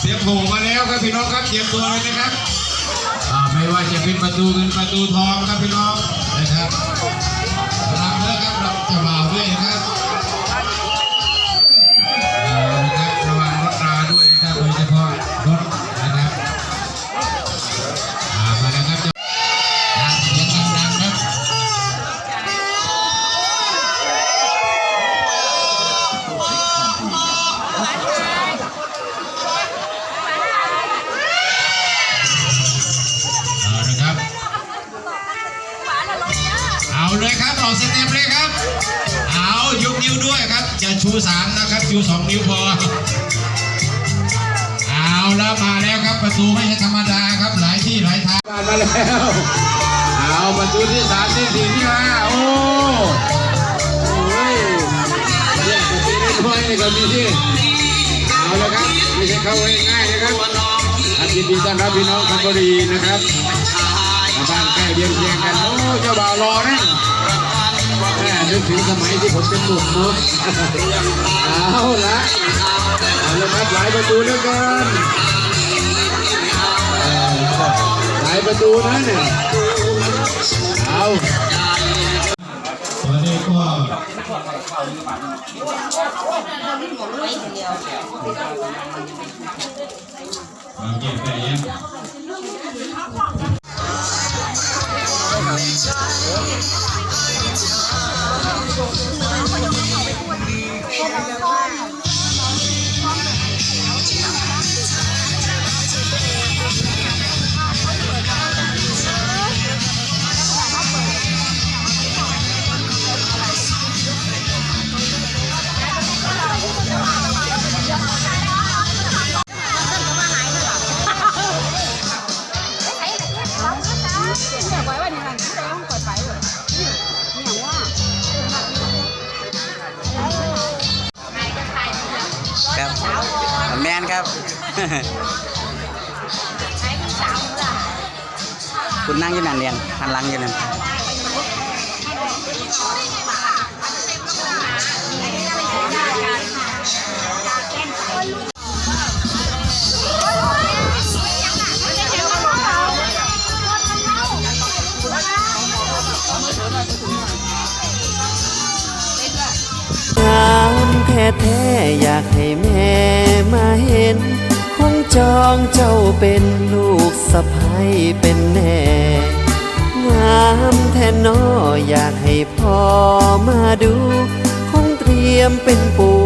เสียงโผมาแล้วครับพี่น้องครับเตรียมตัวเลยนะครับไม่ว่าจะเป็นประตูเงินประตูทองครับพี่น้องนะครับรับเลิกครับรับจะมาด้วยนะครับ เอาเลยครับออกสเต็ปเลยครับ เอายกนิ้วด้วยครับ จะชูสามนะครับชูสองนิ้วพอ เอาแล้วมาแล้วครับประตูไม่ใช่ธรรมดาครับหลายที่หลายทางมาแล้วเอาประตูที่สามที่สี่ที่ห้าโอ้โอ้ยเรียกประตูน้อยๆนี่ก็มีที่เอาละครับไม่ใช่เข้าง่ายๆนะครับอาทิตย์ดีต้อนรับพี่น้องคันบุรีนะครับบ้านใกล้เรียงเคียงกันโอ้เจ้าบ่าวรอนะแม่นึ กถึงสมัยที่ผมเป็นหนุ่มเนาะเอาละเอาละครับหลายประตูเหลือเกินหลายประตูนะเนี่ยเอาตอนนี้ก็เอาเก็บไปยัง แมนครับ คุณนั่งอยู่นั่นเรียนหันหลังอยู่นั่น อยากให้แม่มาเห็น คงจองเจ้าเป็นลูกสะพ้ยเป็นแน่งามแท่นออยากให้พ่อมาดู คงเตรียมเป็นปู่